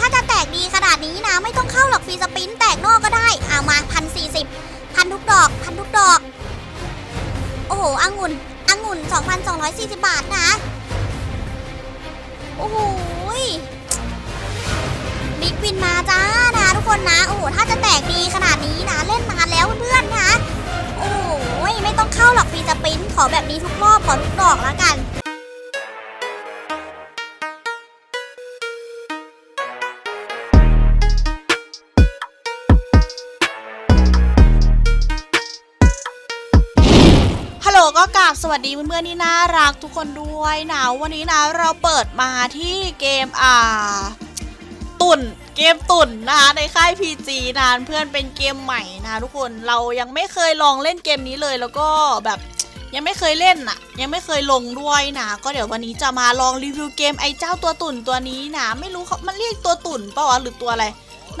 ถ้าจะแตกดีขนาดนี้นะ ไม่ต้องเข้าหรอกฟรีสปินแตกนอกก็ได้เอามาพันสี่สิบพันทุกดอกพันทุกดอก โอ้โหองุ่นองุ่น 2,240 บาทนะ โอ้โหยบิ๊กวินมาจ้านะทุกคนนะ โอ้โหถ้าจะแตกดีขนาดนี้นะ เล่นนานแล้วเพื่อนๆนะ โอ้โหยไม่ต้องเข้าหรอกฟรีสปินขอแบบนี้ทุกรอบขอทุกดอกแล้วกัน วัสดีเพื่อนๆที่น่ารักทุกคนด้วยนะวันนี้นะเราเปิดมาที่เกมอ่า ตุ่นเกมตุ่นนะคะในค่าย PG นะเพื่อนเป็นเกมใหม่นะทุกคนเรายังไม่เคยลองเล่นเกมนี้เลยแล้วก็แบบยังไม่เคยเล่นน่ะ ยังไม่เคยลงด้วยนะก็เดี๋ยววันนี้จะมาลองรีวิวเกมไอ้เจ้าตัวตุ่นตัวนี้นะไม่รู้เขามันเรียกตัวตุ่นเปล่าวะหรือตัวอะไร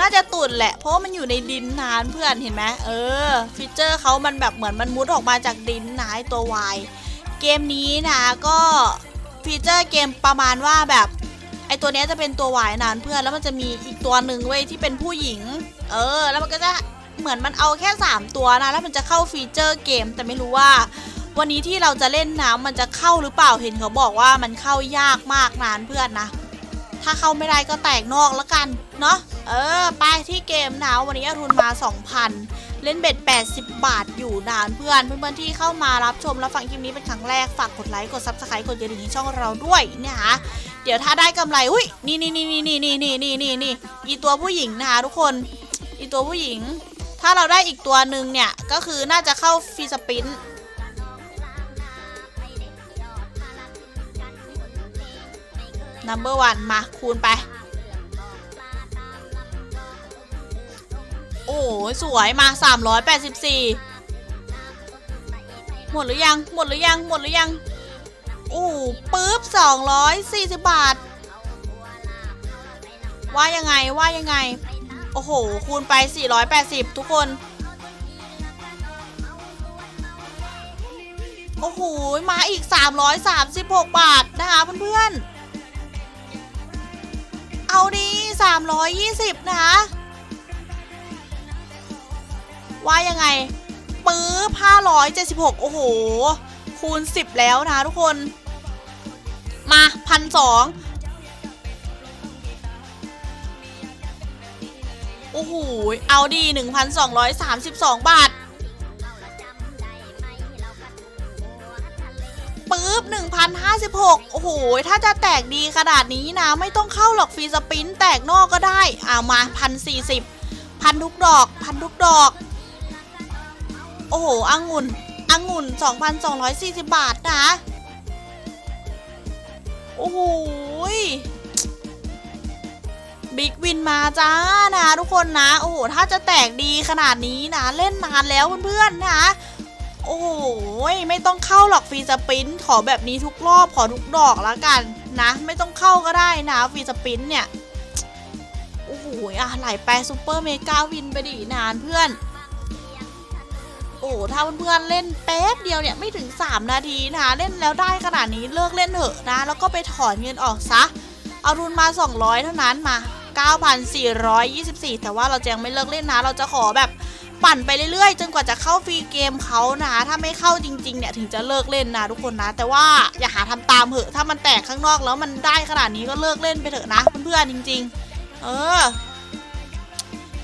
น่าจะตุ่นแหละ เพราะมันอยู่ในดินนานเพื่อนเห็นไหมเออ ฟีเจอร์เขามันแบบเหมือนมันมุดออกมาจากดินนะไอ้ตัววายเกมนี้นะก็ฟีเจอร์เกมประมาณว่าแบบไอตัวนี้จะเป็นตัววายนานเพื่อนแล้วมันจะมีอีกตัวหนึ่งเว้ยที่เป็นผู้หญิง เออ แล้วมันก็จะเหมือนมันเอาแค่ 3 ตัวนะแล้วมันจะเข้าฟีเจอร์เกม แต่ไม่รู้ว่า วันนี้ที่เราจะเล่นน้ำมันจะเข้าหรือเปล่าเห็นเขาบอกว่ามันเข้ายากมากนานเพื่อนนะ ถ้าเข้าไม่ได้ก็แตกนอกแล้วกันเนาะ เออ ไปที่เกมนะวันนี้เอาทุนมา 2,000 เล่นเบ็ด 80 บาทอยู่นานเพื่อนเพื่อนๆที่เข้ามารับชมและฟังคลิปนี้เป็นครั้งแรก ฝากกดไลค์ กดซับสไครต์กดกระดิ่งช่องเราด้วยนะคะเดี๋ยวถ้าได้กำไร อุ้ย นี่นี่นี่นี่นี่นี่นี่นี่นี่นี่อีตัวผู้หญิงนะคะทุกคน อีตัวผู้หญิง ถ้าเราได้อีกตัวหนึ่งเนี่ย ก็คือน่าจะเข้าฟีสปิน number one มาคูณไป โอ้ยสวยมา 384 หมดหรือยัง หมดหรือยัง หมดหรือยัง โอ้ปึ๊บ240 บาท ว่ายังไง ว่ายังไง โอ้โห คูณไป 480 ทุกคน โอ้โห มาอีก 336 บาทนะคะเพื่อนๆ เอาดี320 นะคะ ว่ายังไงปื้อ576โอ้โห คูณ10แล้วนะทุกคน มาพันสองโอ้โห เอาดี1,232บสองบาทปึ๊บ1,056 โอ้โห ถ้าจะแตกดีขนาดนี้นะ ไม่ต้องเข้าหรอกฟรีสปิน แตกนอกก็ได้ อ่ามา 1,040 พันทุกดอก พันทุกดอก โอ้โหองุ่นองุ่น 2,240 บาทนะ โอ้โหบิ๊กวินมาจ้านะทุกคนนะ โอ้โห ถ้าจะแตกดีขนาดนี้นะ เล่นนานแล้วเพื่อนๆนะ โอ้โห ไม่ต้องเข้าหรอกฟรีสปิน ขอแบบนี้ทุกรอบ ขอทุกดอกแล้วกันนะ ไม่ต้องเข้าก็ได้นะฟรีสปินเนี่ย โอ้โหอะไหลไปซูเปอร์เมกาวินไปดินานเพื่อน โอ้ถ้าเพื่อนๆเล่นแป๊บเดียวเนี่ยไม่ถึง 3 นาทีนะคะเล่นแล้วได้ขนาดนี้เลิกเล่นเถอะนะแล้วก็ไปถอนเงินออกซะเอาทุนมา 200 เท่านั้นมา 9,424 แต่ว่าเราจะยังไม่เลิกเล่นนะ เราจะขอแบบปั่นไปเรื่อยๆ จนกว่าจะเข้าฟรีเกมเขานะถ้าไม่เข้าจริงๆเนี่ยถึงจะเลิกเล่นนะทุกคนนะ แต่ว่าอย่าหาทำตามเหอะถ้ามันแตกข้างนอกแล้วมันได้ขนาดนี้ก็เลิกเล่นไปเถอะนะเพื่อนๆจริง ๆ เออ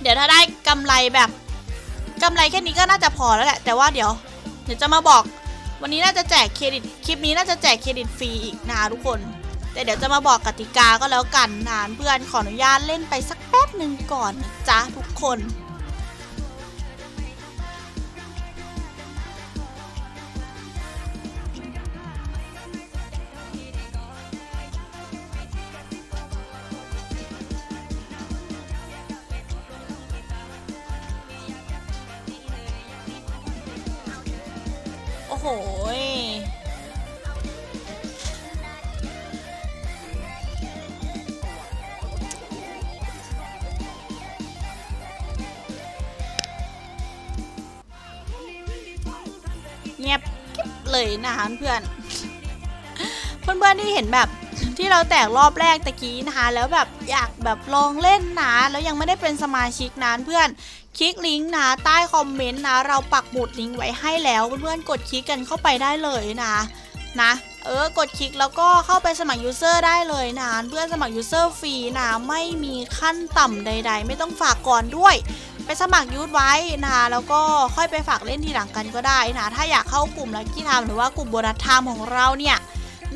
เดี๋ยวถ้าได้กำไรแบบ กำไรแค่นี้ก็น่าจะพอแล้วแหละ แต่ว่าเดี๋ยว เดี๋ยวจะมาบอก วันนี้น่าจะแจกเครดิต คลิปนี้น่าจะแจกเครดิตฟรีอีกนะทุกคน แต่เดี๋ยวจะมาบอกกติกาก็แล้วกันนะเพื่อนขออนุญาตเล่นไปสักแป๊บหนึ่งก่อนนะจ๊ะทุกคน โหเงียบกิ๊บเลยนะคะเพื่อน เพื่อนๆที่เห็นแบบที่เราแตกรอบแรกตะกี้นะคะ แล้วแบบอยากแบบลองเล่นนะแล้วยังไม่ได้เป็นสมาชิกนานเพื่อน คลิกลิงก์นะใต้คอมเมนต์นะ เราปักหมุดลิงก์ไว้ให้แล้วเพื่อนๆกดคลิกกันเข้าไปได้เลยนะนะเออกดคลิกแล้วก็เข้าไปสมัครยูเซอร์ได้เลยนะเพื่อนสมัครยูเซอร์ฟรีนะไม่มีขั้นต่ำใด ๆ ไม่ต้องฝากก่อนด้วย ไปสมัครยูทไว้นะแล้วก็ค่อยไปฝากเล่นทีหลังกันก็ได้นะถ้าอยากเข้ากลุ่มลักกี้ไทม์หรือว่ากลุ่มโบนัสไทม์ของเราเนี่ย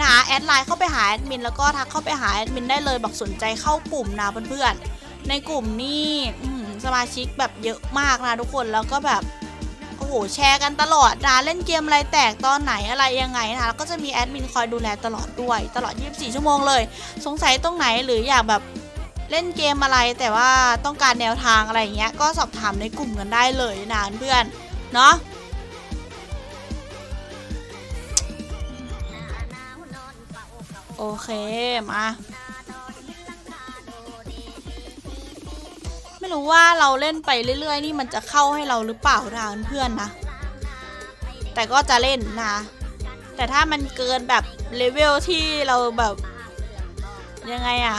นะแอดไลน์เข้าไปหาแอดมินแล้วก็ทักเข้าไปหาแอดมินได้เลยบอกสนใจเข้ากลุ่มนะเพื่อนๆในกลุ่มนี่อื้อหือ สมาชิกแบบเยอะมากนะทุกคนแล้วก็แบบโอ้โหแชร์กันตลอดนะเล่นเกมอะไรแตกตอนไหนอะไรยังไงนะแล้วก็จะมีแอดมินคอยดูแลตลอดด้วยตลอด 24 ชั่วโมงเลย สงสัยตรงไหนหรืออยากแบบเล่นเกมอะไรแต่ว่าต้องการแนวทางอะไรอย่างเงี้ยก็สอบถามในกลุ่มกันได้เลยนะเพื่อนเนาะโอเคมา ไม่รู้ว่าเราเล่นไปเรื่อย ๆ นี่มันจะเข้าให้เราหรือเปล่านะเพื่อนๆนะ แต่ก็จะเล่นนะ แต่ถ้ามันเกินแบบเลเวลที่เราแบบยังไงอะ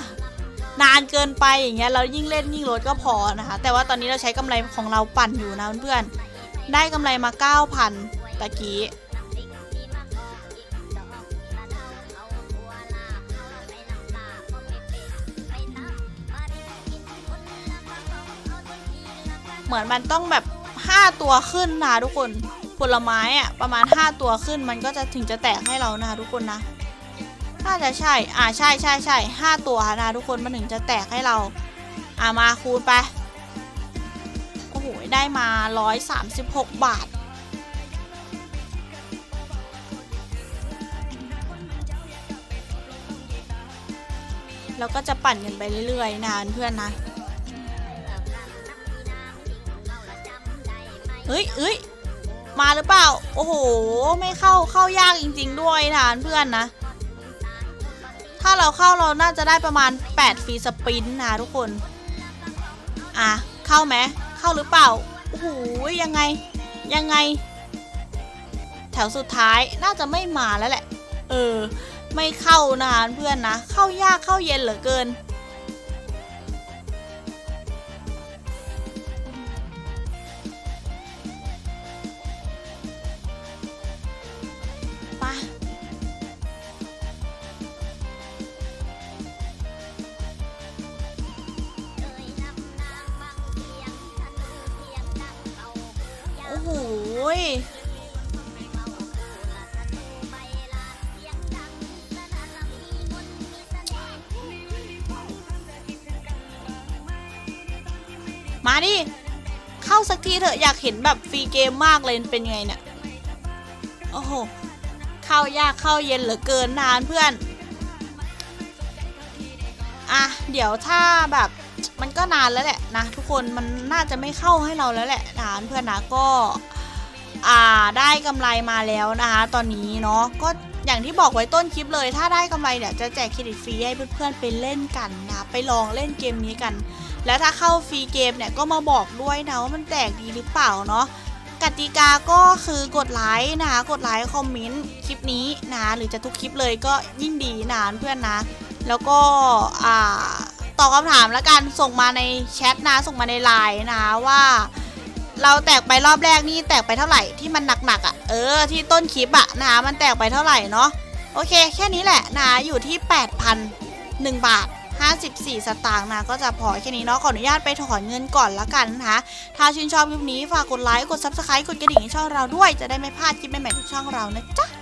นานเกินไปอย่างเงี้ยเรายิ่งเล่นยิ่งลดก็พอนะคะ แต่ว่าตอนนี้เราใช้กำไรของเราปั่นอยู่นะเพื่อนๆได้กำไรมา 9,000ตะกี้ เหมือนมันต้องแบบ5ตัวขึ้นนะทุกคนผลไม้อะประมาณ 5 ตัวขึ้นมันก็จะถึงจะแตกให้เรานะทุกคนนะน่าจะใช่ อ่าใช่ใช่ใช่ห้าตัวนะทุกคนมันถึงจะแตกให้เรา อ่ามาคูณไป โอ้โห ได้มา 136 บาท แล้วก็จะปั่นกันไปเรื่อยๆนานเพื่อนนะ เฮ้ยเฮ้ยมาหรือเปล่า โอ้โห ไม่เข้าเข้ายากจริง ๆ ด้วยนะเพื่อนนะ ถ้าเราเข้าเราน่าจะได้ประมาณ 8 ฟรีสปรินต์นะทุกคน อะ เข้าไหมเข้าหรือเปล่า โอ้โห ยังไง ยังไง แถวสุดท้ายน่าจะไม่มาแล้วแหละ เออ ไม่เข้านานเพื่อนนะ เข้ายากเข้าเย็นเหลือเกิน โหยมาดิ เข้าสักทีเถอะอยากเห็นแบบฟรีเกมมากเลยเป็นยังไงเนี่ย โอ้โห เข้ายากเข้าเย็นเหลือเกินนานเพื่อน อะ เดี๋ยวถ้าแบบ มันก็นานแล้วแหละนะทุกคนมันน่าจะไม่เข้าให้เราแล้วแหละนานเพื่อนนะก็อ่าได้กำไรมาแล้วนะคะตอนนี้เนาะก็อย่างที่บอกไว้ต้นคลิปเลย ถ้าได้กำไรเดี๋ยจะแจกเครดิตฟรีให้เพื่อนๆไปเล่นกันนะไปลองเล่นเกมนี้กัน แล้วถ้าเข้าฟรีเกมเนี่ยก็มาบอกด้วยนะว่ามันแตกดีหรือเปล่าเนาะกติกาก็คือกดไลค์นะคะกดไลค์คอมเมนต์คลิปนี้นะหรือจะทุกคลิปเลยก็ยิ่งดีนะเพื่อนนะ แล้วก็อ่า ตอบคำถามแล้วกันส่งมาในแชทนะส่งมาในไลน์นะว่า เราแตกไปรอบแรกนี่แตกไปเท่าไหร่ที่มันหนักๆอะ่ะเออที่ต้นคลิปอะนะคะมันแตกไปเท่าไหร่เนาะโอเค แค่นี้แหละนะอยู่ที่ 8,001 บาท 54 สตางค์นะก็จะพอแค่นี้เนาะขออนุญาตไปถอนเงินก่อนละกันนะคะถ้าชื่นชอบคลิปนี้ฝากกดไลค์กด Subscribe กดกระดิ่งให้ช่องเราด้วยจะได้ไม่พลาดคลิปใหม่ๆของช่องเรานะจ๊ะ